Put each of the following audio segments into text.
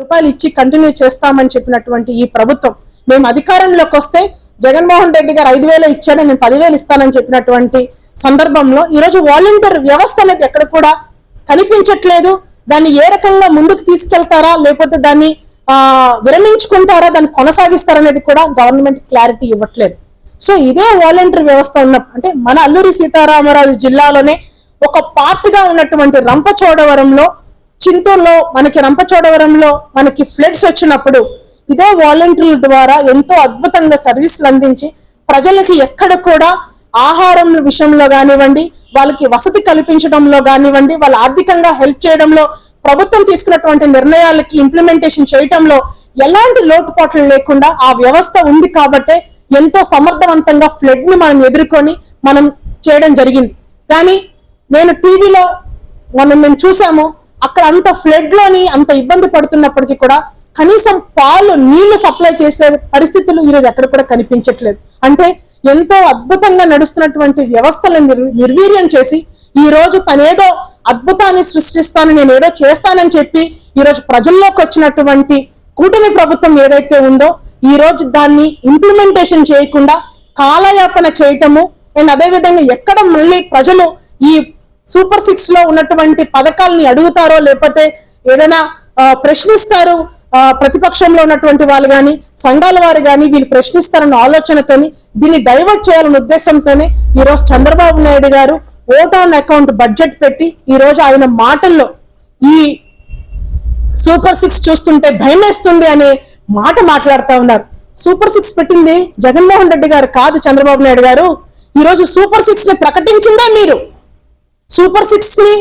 రూపాయలు ఇచ్చి కంటిన్యూ చేస్తామని చెప్పినటువంటి ఈ ప్రభుత్వం మేము అధికారంలోకి వస్తే జగన్మోహన్ రెడ్డి గారు ఐదు వేలు ఇచ్చాడు నేను పదివేలు ఇస్తానని చెప్పినటువంటి సందర్భంలో ఈరోజు వాలంటీర్ వ్యవస్థ అనేది ఎక్కడ కూడా కనిపించట్లేదు. దాన్ని ఏ రకంగా ముందుకు తీసుకెళ్తారా లేకపోతే దాన్ని ఆ విరమించుకుంటారా దాన్ని కొనసాగిస్తారనేది కూడా గవర్నమెంట్ క్లారిటీ ఇవ్వట్లేదు. సో ఇదే వాలంటీర్ వ్యవస్థ ఉన్న అంటే మన అల్లూరి సీతారామరాజు జిల్లాలోనే ఒక పార్ట్గా ఉన్నటువంటి రంపచోడవరంలో చింతూరులో మనకి రంపచోడవరంలో మనకి ఫ్లడ్స్ వచ్చినప్పుడు ఇదే వాలంటీర్ల ద్వారా ఎంతో అద్భుతంగా సర్వీసులు అందించి ప్రజలకి ఎక్కడ కూడా ఆహారం విషయంలో కానివ్వండి వాళ్ళకి వసతి కల్పించడంలో కానివ్వండి వాళ్ళ ఆర్థికంగా హెల్ప్ చేయడంలో ప్రభుత్వం తీసుకున్నటువంటి నిర్ణయాలకి ఇంప్లిమెంటేషన్ చేయటంలో ఎలాంటి లోటుపాట్లు లేకుండా ఆ వ్యవస్థ ఉంది కాబట్టే ఎంతో సమర్థవంతంగా ఫ్లడ్ని మనం ఎదుర్కొని మనం చేయడం జరిగింది. కానీ నేను టీవీలో మనం మేము చూసాము అక్కడ అంత ఫ్లడ్లోని అంత ఇబ్బంది పడుతున్నప్పటికీ కూడా కనీసం పాలు నీళ్ళు సప్లై చేసే పరిస్థితులు ఈరోజు ఎక్కడ కూడా కనిపించట్లేదు. అంటే ఎంతో అద్భుతంగా నడుస్తున్నటువంటి వ్యవస్థలను నిర్వీర్యం చేసి ఈ రోజు తనేదో అద్భుతాన్ని సృష్టిస్తాను నేను ఏదో చేస్తానని చెప్పి ఈ రోజు ప్రజల్లోకి వచ్చినటువంటి కూటమి ప్రభుత్వం ఏదైతే ఉందో ఈ రోజు దాన్ని ఇంప్లిమెంటేషన్ చేయకుండా కాలయాపన చేయటము అండ్ అదే విధంగా ఎక్కడ మళ్ళీ ప్రజలు ఈ సూపర్ సిక్స్లో ఉన్నటువంటి పథకాలని అడుగుతారో లేకపోతే ఏదైనా ప్రశ్నిస్తారు ప్రతిపక్షంలో ఉన్నటువంటి వాళ్ళు కానీ సంఘాల వారు కానీ వీళ్ళు ప్రశ్నిస్తారన్న ఆలోచనతోని దీన్ని డైవర్ట్ చేయాలన్న ఉద్దేశంతోనే ఈ రోజు చంద్రబాబు నాయుడు గారు ఓట్ ఆన్ అకౌంట్ బడ్జెట్ పెట్టి ఈ రోజు ఆయన మాటల్లో ఈ సూపర్ సిక్స్ చూస్తుంటే భయమేస్తుంది అనే మాట మాట్లాడుతా ఉన్నారు. సూపర్ సిక్స్ పెట్టింది జగన్మోహన్ రెడ్డి గారు కాదు చంద్రబాబు నాయుడు గారు. ఈ రోజు సూపర్ సిక్స్ని ప్రకటించిందే మీరు. సూపర్ సిక్స్ని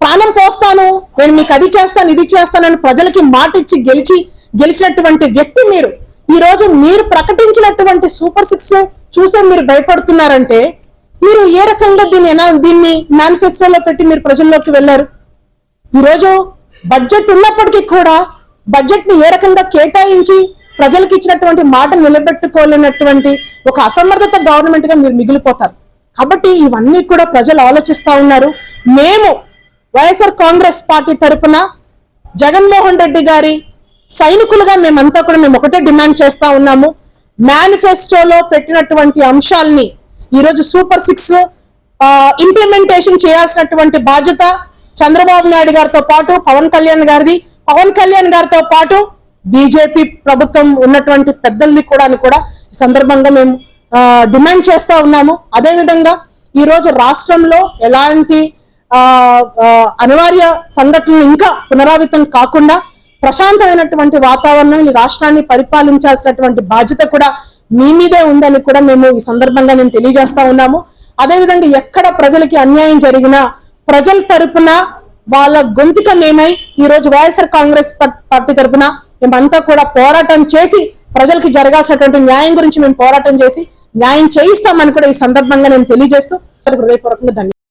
ప్రాణం పోస్తాను నేను మీకు అది చేస్తాను ఇది చేస్తానని ప్రజలకి మాట ఇచ్చి గెలిచి గెలిచినటువంటి వ్యక్తి మీరు. ఈ రోజు మీరు ప్రకటించినటువంటి సూపర్ సిక్స్ చూసే మీరు భయపడుతున్నారంటే మీరు ఏ రకంగా దీన్ని ఎలా- దీన్ని మేనిఫెస్టోలో పెట్టి మీరు ప్రజల్లోకి వెళ్ళారు? ఈరోజు బడ్జెట్ ఉన్నప్పటికీ కూడా బడ్జెట్ని ఏ రకంగా కేటాయించి ప్రజలకు ఇచ్చినటువంటి మాట నిలబెట్టుకోలేనటువంటి ఒక అసమర్థత గవర్నమెంట్గా మీరు మిగిలిపోతారు. కాబట్టి ఇవన్నీ కూడా ప్రజలు ఆలోచిస్తూ ఉన్నారు. మేము వైఎస్ఆర్ కాంగ్రెస్ పార్టీ తరపున జగన్మోహన్ రెడ్డి గారి సైనికులుగా మేమంతా కూడా మేము ఒకటే డిమాండ్ చేస్తూ ఉన్నాము. మేనిఫెస్టోలో పెట్టినటువంటి అంశాల్ని ఈరోజు సూపర్ సిక్స్ ఇంప్లిమెంటేషన్ చేయాల్సినటువంటి బాధ్యత చంద్రబాబు నాయుడు గారితో పాటు పవన్ కళ్యాణ్ గారిది. పవన్ కళ్యాణ్ గారితో పాటు బీజేపీ ప్రభుత్వం ఉన్నటువంటి పెద్దల్ని కూడా అని కూడా సందర్భంగా మేము డిమాండ్ చేస్తా ఉన్నాము. అదే విధంగా ఈ రోజు రాష్ట్రంలో ఎలాంటి ఆ, అనివార్య సంఘటనలు ఇంకా పునరావృతం కాకుండా ప్రశాంతమైనటువంటి వాతావరణం ఈ రాష్ట్రాన్ని పరిపాలించాల్సినటువంటి బాధ్యత కూడా మీ మీదే ఉందని కూడా మేము ఈ సందర్భంగా నేను తెలియజేస్తా ఉన్నాము. అదే విధంగా ఎక్కడ ప్రజలకి అన్యాయం జరిగినా ప్రజల తరపున వాళ్ళ గొంతుక మేమై ఈ రోజు వైఎస్ఆర్ కాంగ్రెస్ పార్టీ తరపున మేమంతా కూడా పోరాటం చేసి ప్రజలకి జరగాల్సినటువంటి న్యాయం గురించి మేము పోరాటం చేసి న్యాయం చేయిస్తామని కూడా ఈ సందర్భంగా నేను తెలియజేస్తూ హృదయపూర్వకంగా ధన్యవాదాలు.